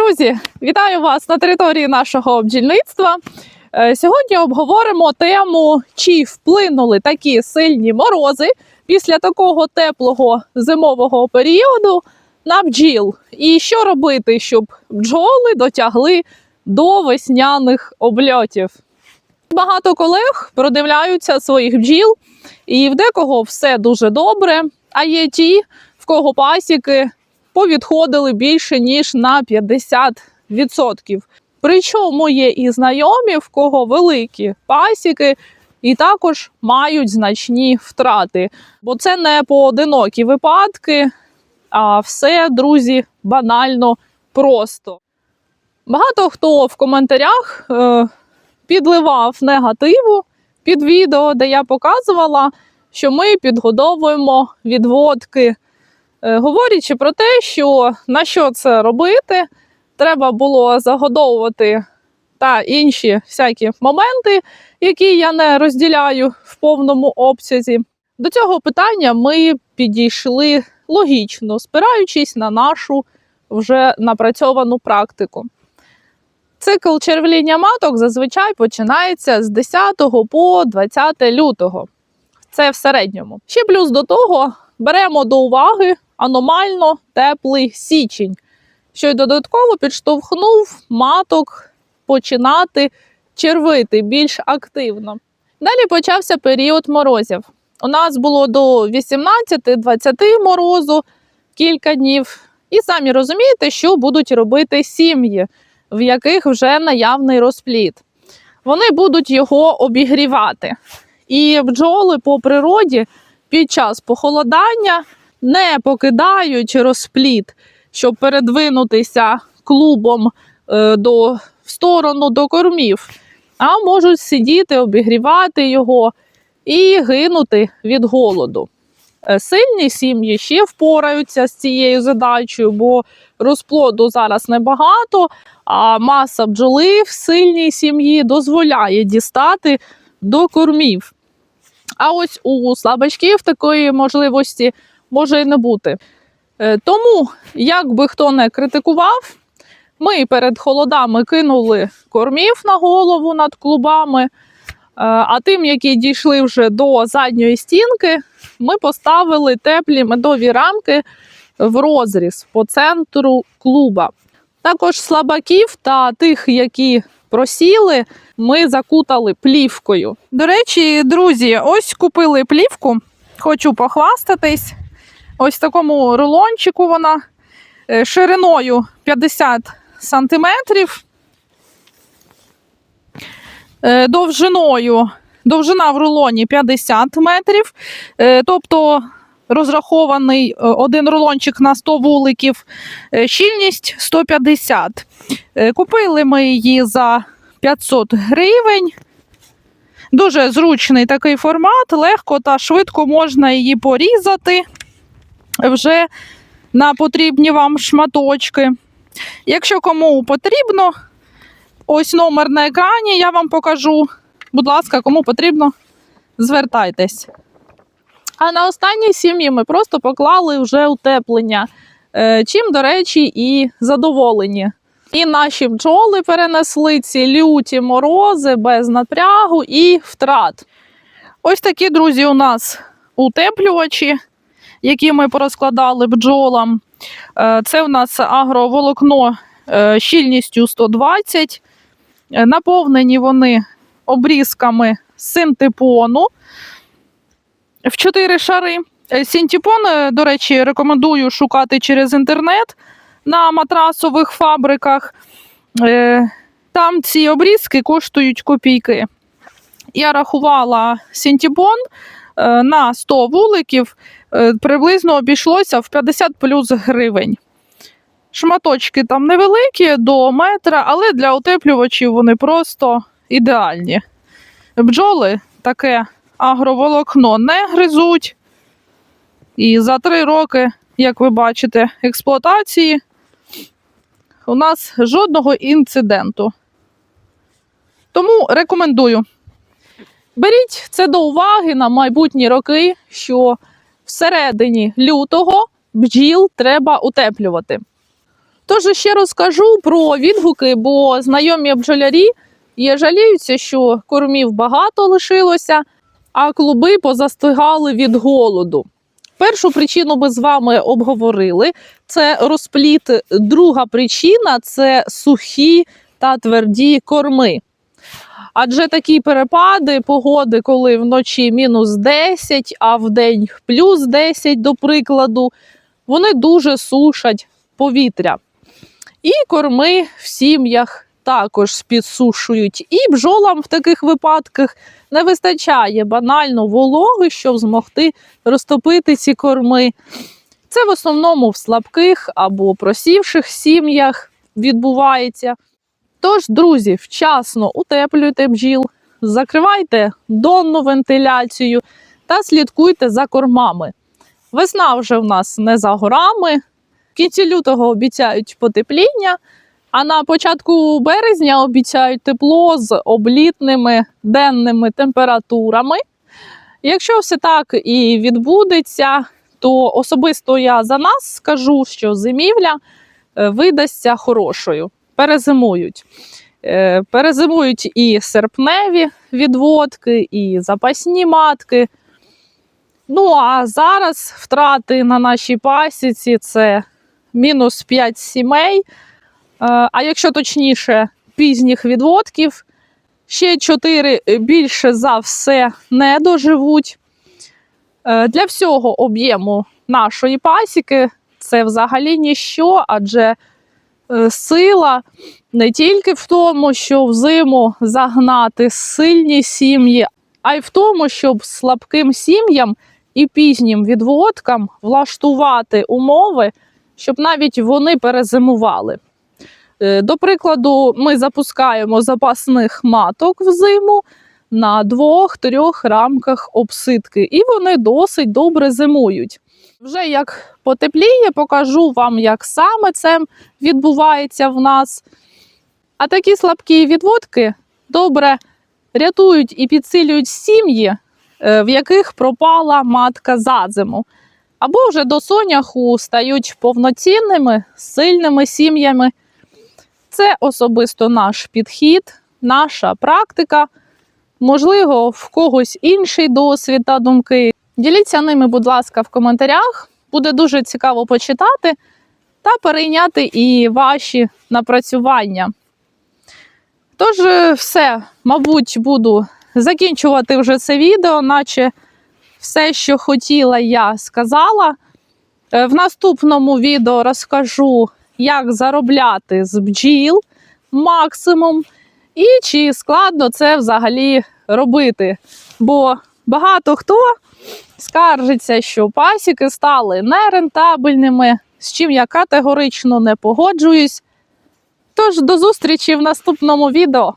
Друзі, вітаю вас на території нашого бджільництва. Е, Сьогодні обговоримо тему, чи вплинули такі сильні морози після такого теплого зимового періоду на бджіл. І що робити, щоб бджоли дотягли до весняних обльотів. Багато колег продивляються своїх бджіл, і в декого все дуже добре. А є ті, в кого пасіки повідходили більше ніж на 50%. Причому є і знайомі, в кого великі пасіки, і також мають значні втрати. Бо це не поодинокі випадки, а все, друзі, банально просто. Багато хто в коментарях е, підливав негативу під відео, де я показувала, що ми підгодовуємо відводки говорячи про те, що на що це робити, треба було загодовувати та інші всякі моменти, які я не розділяю в повному обсязі. До цього питання ми підійшли логічно, спираючись на нашу вже напрацьовану практику. Цикл червління маток зазвичай починається з 10 по 20 лютого. Це в середньому. Ще плюс до того беремо до уваги аномально теплий січень, що й додатково підштовхнув маток починати червити більш активно. Далі почався період морозів. У нас було до 18-20 морозу кілька днів. І самі розумієте, що будуть робити сім'ї, в яких вже наявний розплід. Вони будуть його обігрівати. І бджоли по природі під час похолодання не покидають розплід, щоб передвинутися клубом е, до, в сторону до кормів, а можуть сидіти, обігрівати його і гинути від голоду. Е, Сильні сім'ї ще впораються з цією задачею, бо розплоду зараз небагато, а маса бджоли в сильній сім'ї дозволяє дістати до кормів. А ось у слабачків такої можливості може і не бути. Е, Тому, як би хто не критикував, ми перед холодами кинули кормів на голову над клубами. е, А тим, які дійшли вже до задньої стінки, ми поставили теплі медові рамки в розріз по центру клуба. Також слабаків та тих, які просіли, ми закутали плівкою. До речі, друзі, ось купили плівку. Хочу похвастатись. Ось в такому рулончику вона е, шириною 50 сантиметрів, е, довжиною, довжина в рулоні 50 метрів, е, тобто розрахований один рулончик на 100 вуликів, щільність 150. Е, Купили ми її за 500 гривень. Дуже зручний такий формат, легко та швидко можна її порізати вже на потрібні вам шматочки. Якщо кому потрібно, ось номер на екрані, я вам покажу. Будь ласка, кому потрібно, звертайтесь. А на останній сім'ї ми просто поклали вже утеплення, е, чим, до речі, і задоволені. І наші бджоли перенесли ці люті морози без напрягу і втрат. Ось такі, друзі, у нас утеплювачі, які ми порозкладали бджолам. Е, Це у нас агроволокно е, щільністю 120. Е, Наповнені вони обрізками синтепону в 4 шари. Синтепон, е, до речі, рекомендую шукати через інтернет на матрасових фабриках. Там ці обрізки коштують копійки. Я рахувала синтепон е, на 100 вуликів, е, приблизно обійшлося в 50 плюс гривень. Шматочки там невеликі до метра, але для утеплювачів вони просто ідеальні. Бджоли таке агроволокно не гризуть. І за три роки, як ви бачите, експлуатації у нас жодного інциденту. Тому рекомендую. Беріть це до уваги на майбутні роки, що всередині лютого бджіл треба утеплювати. Тож ще розкажу про відгуки, бо знайомі бджолярі є жаліються, що кормів багато лишилося, а клуби позастигали від голоду. Першу причину ми з вами обговорили: це розпліт. Друга причина це сухі та тверді корми. Адже такі перепади погоди, коли вночі мінус 10, а вдень плюс 10, до прикладу, вони дуже сушать повітря. І корми в сім'ях також підсушують. І бджолам в таких випадках не вистачає банально вологи, щоб змогти розтопити ці корми. Це в основному в слабких або просівших сім'ях відбувається. Тож, друзі, вчасно утеплюйте бджіл, закривайте донну вентиляцію та слідкуйте за кормами. Весна вже в нас не за горами. В кінці лютого обіцяють потепління, а на початку березня обіцяють тепло з облітними денними температурами. Якщо все так і відбудеться, то особисто я за нас скажу, що зимівля е, видасться хорошою. Перезимують. Е, Перезимують і серпневі відводки, і запасні матки. Ну а зараз втрати на нашій пасіці це мінус 5 сімей. Е, А якщо точніше, пізніх відводків, ще 4 більше за все не доживуть. Е, Для всього об'єму нашої пасіки це взагалі ніщо, адже сила не тільки в тому, що взиму загнати сильні сім'ї, а й в тому, щоб слабким сім'ям і пізнім відводкам влаштувати умови, щоб навіть вони перезимували. Е, До прикладу, ми запускаємо запасних маток взиму на двох-трьох рамках обсидки, і вони досить добре зимують. Вже як потепліє, покажу вам, як саме це відбувається в нас. А такі слабкі відводки добре рятують і підсилюють сім'ї, е, в яких пропала матка за зиму. Або вже до соняху стають повноцінними, сильними сім'ями. Це особисто наш підхід, наша практика. Можливо, в когось інший досвід та думки. Діліться ними, будь ласка, в коментарях. Буде дуже цікаво почитати та перейняти і ваші напрацювання. Тож, е, все, мабуть, буду закінчувати вже це відео, наче все, що хотіла, я сказала. Е, В наступному відео розкажу, як заробляти з бджіл максимум, і чи складно це взагалі робити. Бо багато хто скаржиться, що пасіки стали нерентабельними, з чим я категорично не погоджуюсь. Тож до зустрічі в наступному відео.